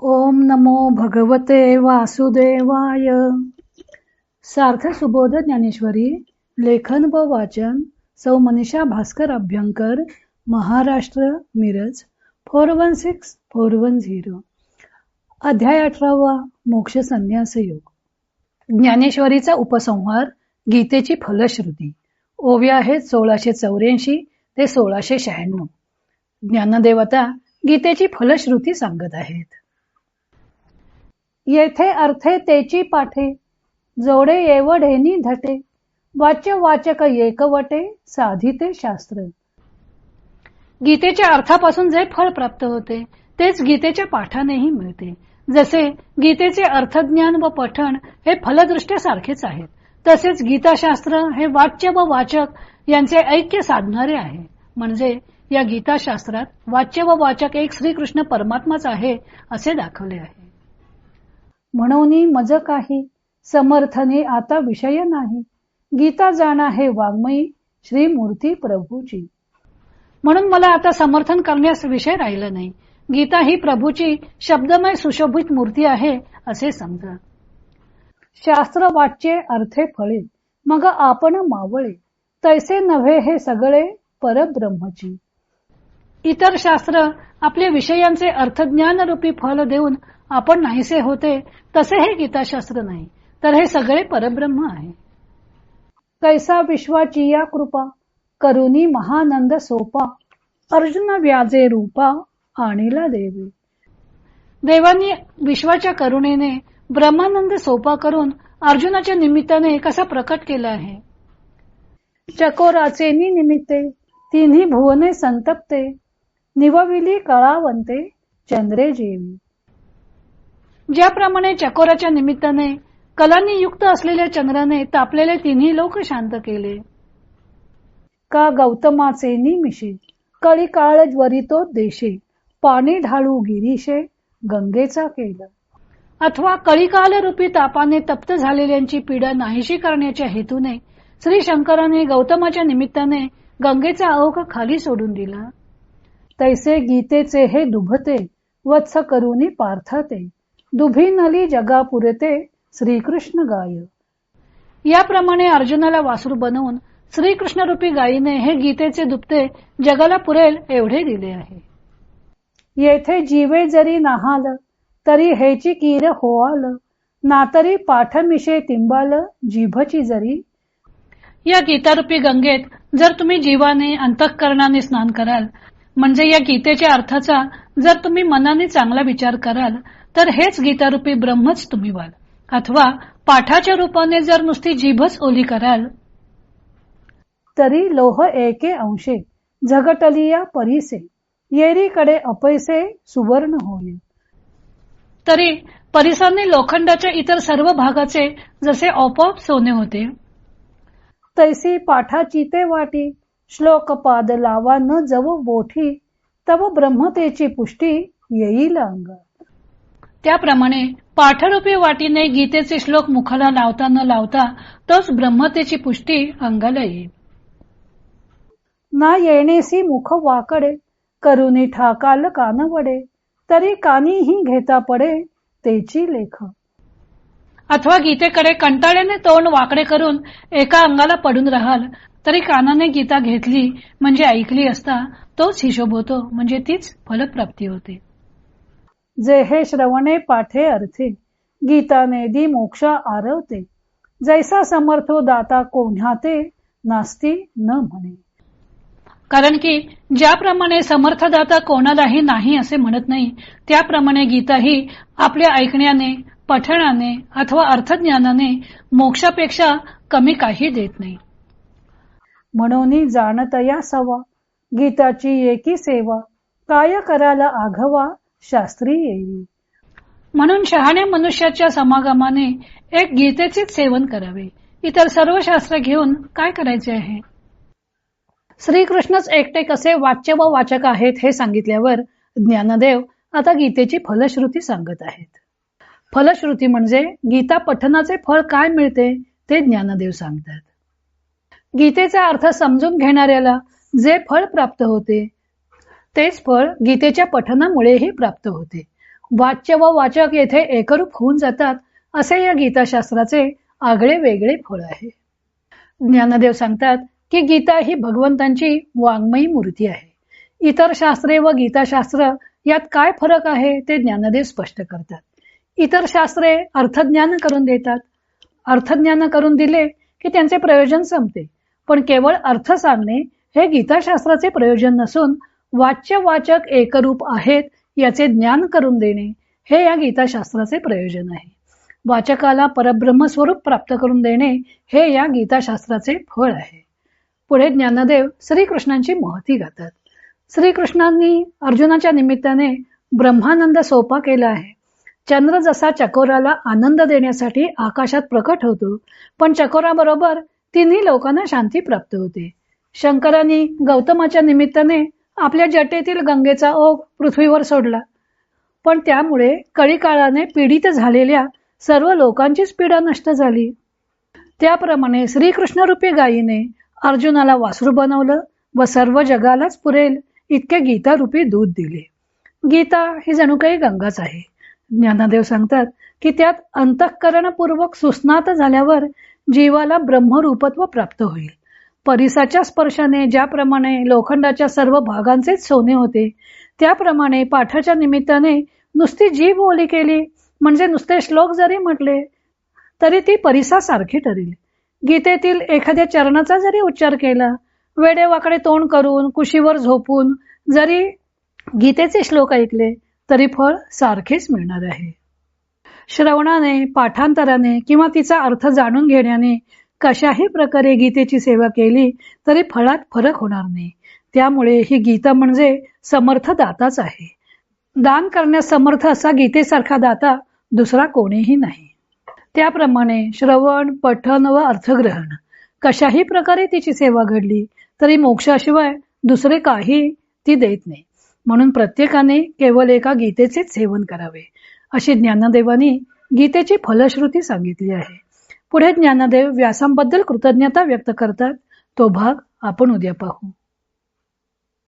ओम नमो भगवते वासुदेवाय. सार्थ सुबोध ज्ञानेश्वरी लेखन व वाचन सौ Manisha Bhaskar Abhyankar Maharashtra Miraj four one six four one zero. अध्याय अठरावा मोक्ष संन्यास योग. ज्ञानेश्वरीचा उपसंहार गीतेची फलश्रुती. ओव्या आहेत सोळाशे चौऱ्याऐंशी ते सोळाशे शहाण्णव. ज्ञानदेवता गीतेची फलश्रुती सांगत आहेत. येथे अर्थे तेची पाठे जोडे येवढेनी धटे वाच्य वाचक एकवटे साधिते शास्त्र. गीतेच्या अर्थापासून जे फळ प्राप्त होते तेच गीतेच्या पाठानेही मिळते. जसे गीतेचे अर्थज्ञान व पठण हे फलदृष्ट्या सारखेच आहेत तसेच गीताशास्त्र हे वाच्य व वाचक यांचे ऐक्य साधणारे आहे. म्हणजे या गीताशास्त्रात वाच्य व वाचक एक श्रीकृष्ण परमात्माच आहे असे दाखवले आहे. म्हणून मज काही समर्थने आता विषय नाही. गीता जाणा हे वाङ्मयी श्री मूर्ती प्रभूची. म्हणून मला आता समर्थन करण्यास विषय राहिला नाही. गीता ही प्रभूची शब्दमय सुशोभित मूर्ती आहे असे समजा. शास्त्र वाच्ये अर्थे फळे मग आपण मावळे. तैसे नव्हे हे सगळे परब्रह्मची. इतर शास्त्र आपल्या विषयांचे अर्थज्ञान रूपी फल देऊन आपण नाहीसे होते तसे हे गीताशास्त्र नाही. तर हे सगळे परब्रह्म आहे. कैसा विश्वाची या कृपा करुनी महानंद सोपा अर्जुन व्याजे रूपा आणीला देवी. देवानी विश्वाच्या करुणेने ब्रह्मानंद सोपा करून अर्जुनाच्या निमित्ताने कसा प्रकट केला आहे? चकोराचे निमित्ते तिन्ही भुवने संतप्ते निवविली कळावंते चंद्रे जेवी. ज्याप्रमाणे चकोराच्या निमित्ताने कलांनी युक्त असलेल्या चंद्राने तापलेले तिन्ही लोक शांत केले. का गौतमाचे निमिषे कळी काळ ज्वरितो देशे पाणी ढाळू गिरीशे गंगेचा केला. अथवा कळीकाल रूपी तापाने तप्त झालेल्यांची पीडा नाहीशी करण्याच्या हेतूने श्री शंकराने गौतमाच्या निमित्ताने गंगेचा अवघ खाली सोडून दिला. तैसे गीतेचे हे दुभते वत्स करुनी पार्थते. दुभी नली जगा पुरते श्रीकृष्ण गाय. याप्रमाणे अर्जुनाला वासरू बनवून श्रीकृष्ण रूपी गायीने हे गीतेचे दुपते जगाला पुरेल एवढे दिले आहे. येथे जीवे जरी नाहाल तरी हेची कीर होआल नातरी पाठमिशे तिंबाल जीभची जरी. या गीतारूपी गंगेत जर तुम्ही जीवाने अंतःकरणाने स्नान कराल म्हणजे या गीतेच्या अर्थाचा जर तुम्ही मनाने चांगला विचार कराल तर हेच गीतारूपी ब्रह्मच तुम्ही व्हाल. अथवा पाठाच्या रूपाने जर नुसती जीभच ओली कराल तरी लोह एके अंशे झगटलिया परीसे येरीकडे अपैसे सुवर्ण होईल. तरी परिसाने लोखंडाच्या इतर सर्व भागाचे जसे आपोआप सोने होते तैसी पाठाची ते वाटी श्लोक पाद लावा न जव बोठी तव ब्रह्मतेची पुष्टी येईल अंगात त्याप्रमाणे पाठरूपी वाटीने गीतेचे श्लोक मुखाला लावता न लावता तोच ब्रह्मतेची पुष्टी अंगाला येईल. ना येणेसी मुख वाकडे करुनी ठाकाल कानवडे तरी कानीही घेता पडे तेची लेख. अथवा गीतेकडे कंटाळ्याने तोंड वाकडे करून एका अंगाला पडून राहाल तरी कानाने गीता घेतली म्हणजे ऐकली असता तोच हिशोब होतो म्हणजे तीच फलप्राप्ती होते. जे हे श्रवणे पाठे अर्थे गीताने दी मोक्षा आरवते. जैसा समर्थो दाता कोण्याते नास्ती न म्हणे. कारण की ज्याप्रमाणे समर्थदाता कोणालाही नाही असे म्हणत नाही त्याप्रमाणे गीता ही आपल्या ऐकण्याने पठणाने अथवा अर्थज्ञानाने मोक्षापेक्षा कमी काही देत नाही. म्हणून जाणतया सवा. गीताची एकी सेवा. काय करायला आघवा? शास्त्री येईल. म्हणून शहाण्या मनुष्याच्या समागमाने एक गीतेचेच सेवन करावे. इतर सर्व शास्त्र घेऊन काय करायचे आहे? श्रीकृष्णच एकटे कसे वाच्य व वाचक आहेत हे सांगितल्यावर ज्ञानदेव आता गीतेची फलश्रुती सांगत आहेत. फलश्रुती म्हणजे गीता पठनाचे फळ काय मिळते ते ज्ञानदेव सांगतात. गीतेचा अर्थ समजून घेणाऱ्याला जे फळ प्राप्त होते तेच फळ गीतेच्या पठनामुळेही प्राप्त होते. वाच्य व वाचक येथे एकरूप होऊन जातात असे या गीताशास्त्राचे आगळे वेगळे फळ आहे. ज्ञानदेव सांगतात की गीता ही भगवंतांची वाङ्मयी मूर्ती आहे. इतर शास्त्रे व गीताशास्त्र यात काय फरक आहे ते ज्ञानदेव स्पष्ट करतात. इतर शास्त्रे अर्थज्ञान करून देतात. अर्थज्ञान करून दिले की त्यांचे प्रयोजन संपते. पण केवळ अर्थ सांगणे हे गीताशास्त्राचे प्रयोजन नसून वाच्य वाचक एकरूप आहेत याचे ज्ञान करून देणे हे या गीताशास्त्राचे प्रयोजन आहे. वाचकाला परब्रह्म स्वरूप प्राप्त करून देणे हे या गीताशास्त्राचे फळ आहे. पुढे ज्ञानदेव श्रीकृष्णांची महती गातात. श्रीकृष्णांनी अर्जुनाच्या निमित्ताने ब्रह्मानंद सोपा केला आहे. चंद्र जसा चकोराला आनंद देण्यासाठी आकाशात प्रकट होतो पण चकोराबरोबर तिन्ही लोकांना शांती प्राप्त होते. शंकरांनी गौतमाच्या निमित्ताने आपल्या जटेतील गंगेचा ओघ पृथ्वीवर सोडला. पण त्यामुळे कळी काळाने पीडित झालेल्या सर्व लोकांचीच पीडा नष्ट झाली. त्याप्रमाणे श्रीकृष्णरूपी गायीने अर्जुनाला वासरू बनवलं व सर्व जगालाच पुरेल इतके गीता रूपी दूध दिले. गीता ही जणू काही गंगाच आहे. ज्ञानदेव सांगतात की त्यात अंतःकरणपूर्वक सुस्नात झाल्यावर जीवाला ब्रह्मरूपत्व प्राप्त होईल. परिसाच्या स्पर्शाने ज्याप्रमाणे लोखंडाच्या सर्व भागांचेच सोने होते त्याप्रमाणे पाठाच्या निमित्ताने नुसती जीभ ओली केली म्हणजे नुसते श्लोक जरी म्हटले तरी ती परिसासारखी ठरेल. गीतेतील एखाद्या चरणाचा जरी उच्चार केला वेडेवाकडे तोंड करून कुशीवर झोपून जरी गीतेचे श्लोक ऐकले तरी फळ सारखेच मिळणार आहे. श्रवणाने पाठांतराने किंवा तिचा अर्थ जाणून घेण्याने कशाही प्रकारे गीतेची सेवा केली तरी फळात फरक होणार नाही. त्यामुळे ही गीता म्हणजे समर्थ दाताच आहे. दान करण्यास समर्थ असा गीतेसारखा दाता दुसरा कोणीही नाही. त्याप्रमाणे श्रवण पठन व अर्थग्रहण कशाही प्रकारे तिची सेवा घडली तरी मोक्षाशिवाय दुसरे काही ती देत नाही. म्हणून प्रत्येकाने केवळ एका गीतेचेच सेवन करावे. अशी ज्ञानदेवानी गीतेची फलश्रुती सांगितली आहे. पुढे ज्ञानदेव व्यासांबद्दल कृतज्ञता व्यक्त करतात. तो भाग आपण उद्या पाहू.